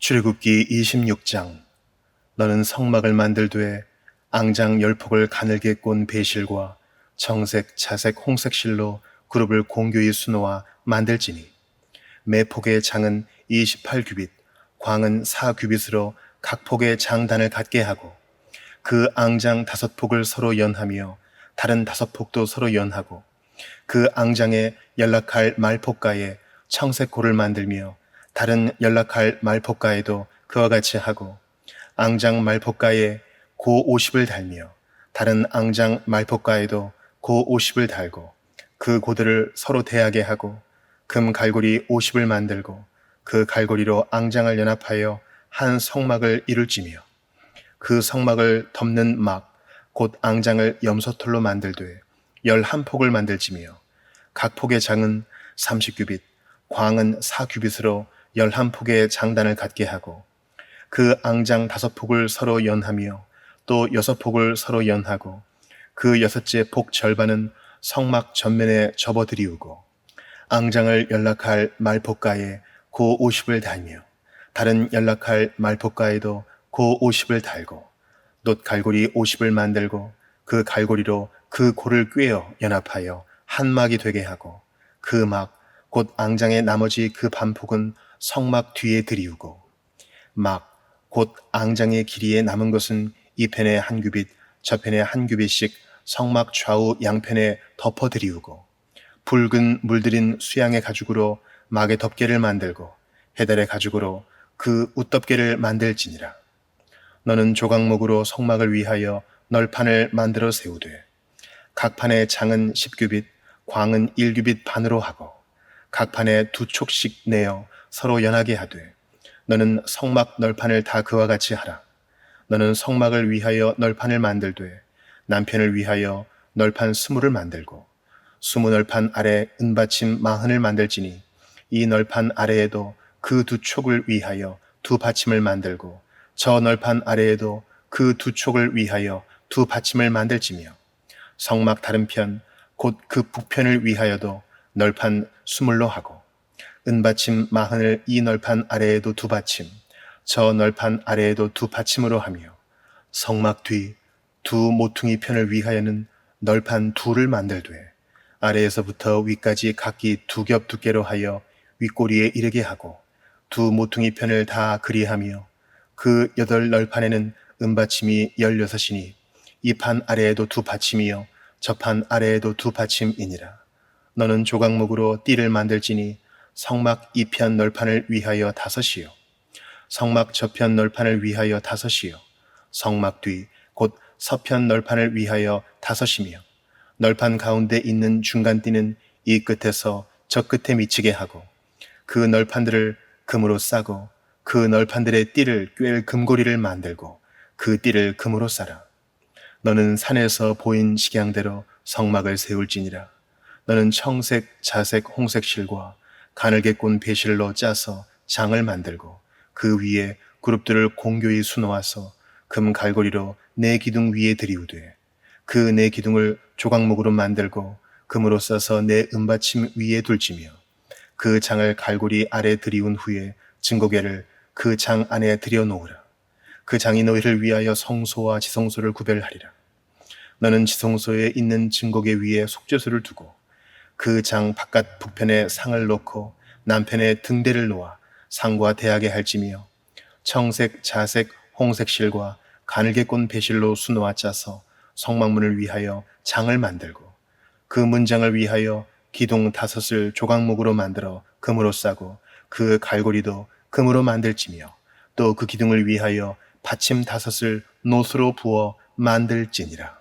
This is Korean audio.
출애굽기 26장. 너는 성막을 만들되 앙장 열폭을 가늘게 꼰 배실과 청색, 자색, 홍색 실로 그룹을 공교히 수놓아 만들지니 매 폭의 장은 28규빗, 광은 4규빗으로 각 폭의 장단을 갖게 하고 그 앙장 다섯 폭을 서로 연하며 다른 다섯 폭도 서로 연하고 그 앙장에 연락할 말폭가에 청색 고를 만들며 다른 연락할 말폭가에도 그와 같이 하고 앙장 말폭가에 고 50을 달며 다른 앙장 말폭가에도 고 50을 달고 그 고들을 서로 대하게 하고 금 갈고리 50을 만들고 그 갈고리로 앙장을 연합하여 한 성막을 이룰지며 그 성막을 덮는 막 곧 앙장을 염소털로 만들되 열한 폭을 만들지며 각 폭의 장은 30규빗, 광은 4규빗으로 열한 폭의 장단을 갖게 하고 그 앙장 다섯 폭을 서로 연하며 또 여섯 폭을 서로 연하고 그 여섯째 폭 절반은 성막 전면에 접어들이우고 앙장을 연락할 말폭가에 고 50을 달며 다른 연락할 말폭가에도 고 50을 달고 놋 갈고리 50을 만들고 그 갈고리로 그 고를 꿰어 연합하여 한 막이 되게 하고 그 막 곧 앙장의 나머지 그 반폭은 성막 뒤에 들이우고 막 곧 앙장의 길이에 남은 것은 이 편에 한 규빗 저편에 한 규빗씩 성막 좌우 양편에 덮어 들이우고 붉은 물들인 수양의 가죽으로 막의 덮개를 만들고 해달의 가죽으로 그 웃덮개를 만들지니라. 너는 조각목으로 성막을 위하여 널판을 만들어 세우되 각 판의 장은 10규빗, 광은 1규빗 반으로 하고 각 판에 두 촉씩 내어 서로 연하게 하되 너는 성막 널판을 다 그와 같이 하라. 너는 성막을 위하여 널판을 만들되 남편을 위하여 널판 스물을 만들고 스무 널판 아래 은받침 마흔을 만들지니 이 널판 아래에도 그 두 촉을 위하여 두 받침을 만들고 저 널판 아래에도 그 두 촉을 위하여 두 받침을 만들지며 성막 다른 편 곧 그 북편을 위하여도 널판 스물로 하고 은받침 마흔을 이 널판 아래에도 두 받침 저 널판 아래에도 두 받침으로 하며 성막 뒤 두 모퉁이 편을 위하여는 널판 둘을 만들되 아래에서부터 위까지 각기 두 겹 두께로 하여 윗꼬리에 이르게 하고 두 모퉁이 편을 다 그리하며 그 여덟 널판에는 은받침이 열여섯이니 이 판 아래에도 두 받침이요 저 판 아래에도 두 받침이니라. 너는 조각목으로 띠를 만들지니 성막 이편 널판을 위하여 다섯이요 성막 저편 널판을 위하여 다섯이요 성막 뒤 곧 서편 널판을 위하여 다섯이며 널판 가운데 있는 중간 띠는 이 끝에서 저 끝에 미치게 하고 그 널판들을 금으로 싸고 그 널판들의 띠를 꿰 금고리를 만들고 그 띠를 금으로 싸라. 너는 산에서 보인 식양대로 성막을 세울지니라. 너는 청색, 자색, 홍색 실과 가늘게 꼰 배실로 짜서 장을 만들고 그 위에 그룹들을 공교히 수놓아서 금 갈고리로 내 기둥 위에 들이우되 그 내 기둥을 조각목으로 만들고 금으로 싸서 내 은받침 위에 둘지며 그 장을 갈고리 아래 들이운 후에 증거계를 그 장 안에 들여 놓으라. 그 장이 너희를 위하여 성소와 지성소를 구별하리라. 너는 지성소에 있는 증거계 위에 속죄소를 두고 그 장 바깥 북편에 상을 놓고 남편에 등대를 놓아 상과 대하게 할지며 청색, 자색, 홍색 실과 가늘게 꼰 배실로 수놓아 짜서 성막문을 위하여 장을 만들고 그 문장을 위하여 기둥 다섯을 조각목으로 만들어 금으로 싸고 그 갈고리도 금으로 만들지며 또 그 기둥을 위하여 받침 다섯을 노수로 부어 만들지니라.